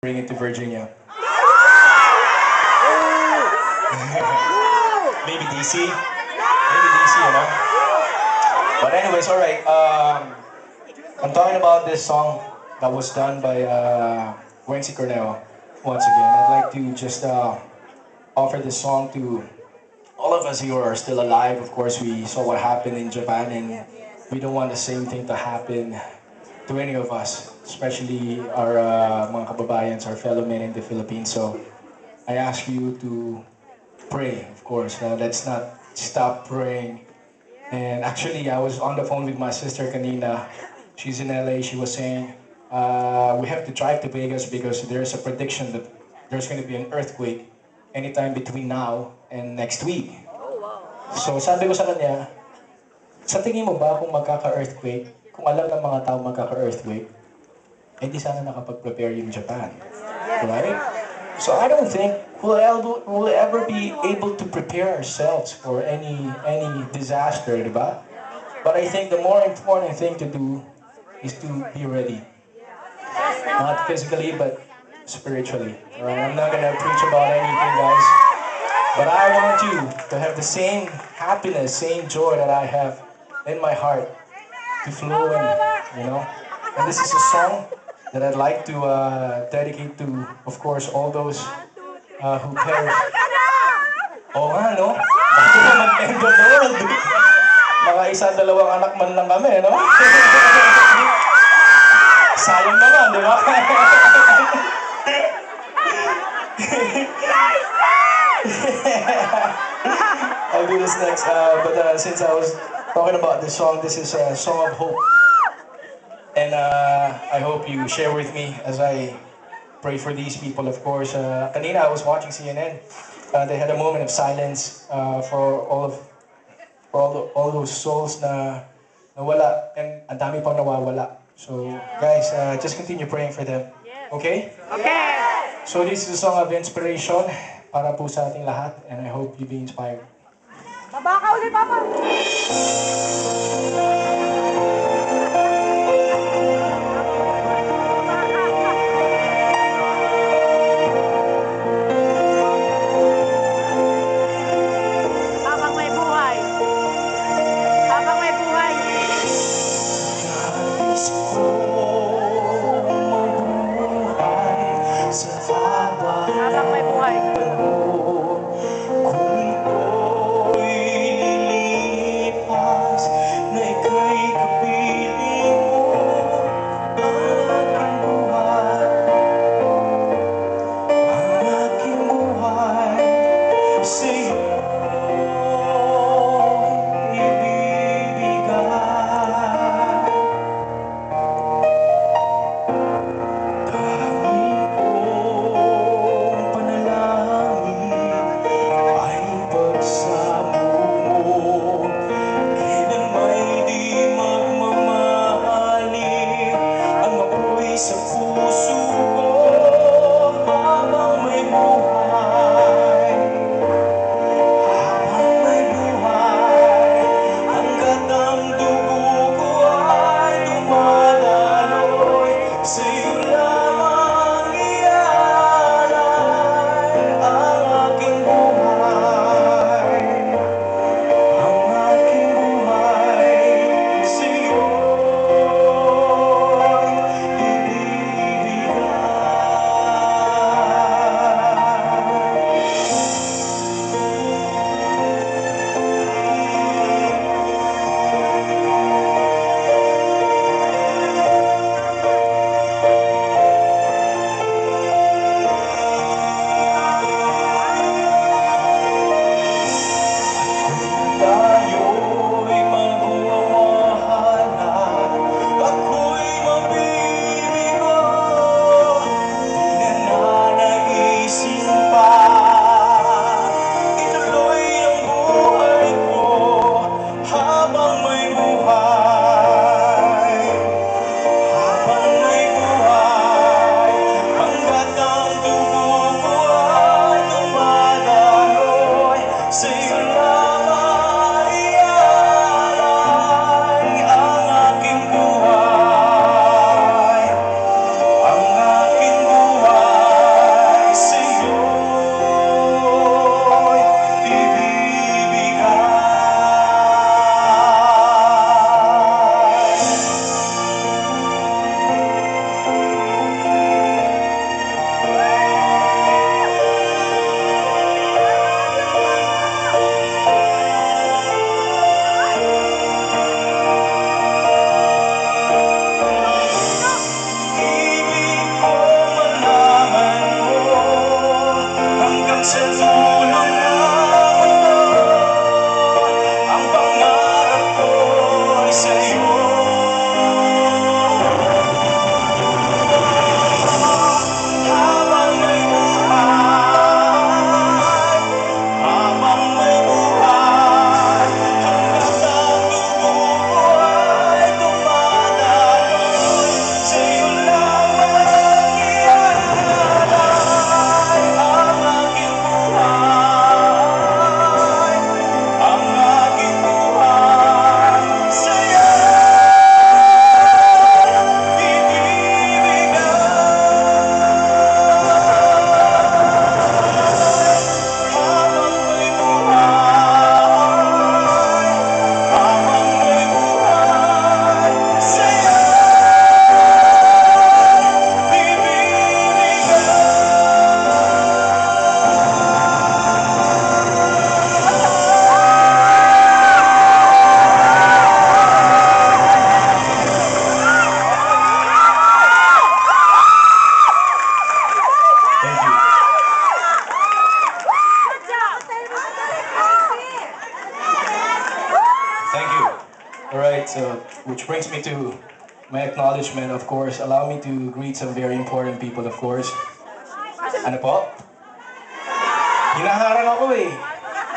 bring it to Virginia. Maybe DC. Maybe DC, you know. But anyways, all right. Um, I'm talking about this song that was done by uh, Wency Cornell. Once again, I'd like to just uh, offer this song to all of us who are still alive. Of course, we saw what happened in Japan, and we don't want the same thing to happen to any of us, especially our uh, mga kababayans, our fellow men in the Philippines. So I ask you to pray, of course. Uh, let's not stop praying. And actually, I was on the phone with my sister Kanina. She's in LA. She was saying, uh, we have to drive to Vegas because there's a prediction that there's going to be an earthquake anytime between now and next week. So sabi ko sa kanya, sa tingin mo ba kung magkaka-earthquake, kung alam ng mga tao magkaka-earthquake, eh di sana nakapag-prepare yung Japan. Right? So I don't think we'll ever, we'll ever be able to prepare ourselves for any any disaster, di ba? But I think the more important thing to do is to be ready. Not physically, but spiritually. Alright? I'm not gonna preach about anything, guys. But I want you to have the same happiness, same joy that I have in my heart to flow in, you know? And this is a song that I'd like to uh, dedicate to, of course, all those uh, who perished. Oo nga, no? Bago mag-end of the world. Mga isa, dalawang anak man lang kami, no? Sayang naman, di ba? I'll do this next. Uh, but uh, since I was talking about this song, this is a song of hope. And uh, I hope you share with me as I pray for these people, of course. Uh, kanina, I was watching CNN. Uh, they had a moment of silence uh, for all of for all, the, all those souls na nawala and ang dami pang nawawala. So, guys, uh, just continue praying for them. Okay? Okay. So this is a song of inspiration para po sa ating lahat and I hope you be inspired. Baba ka ulit, Papa. to fall. Thank you. All right, so which brings me to my acknowledgement, of course. Allow me to greet some very important people, of course. Ano po? Hinaharang ako eh.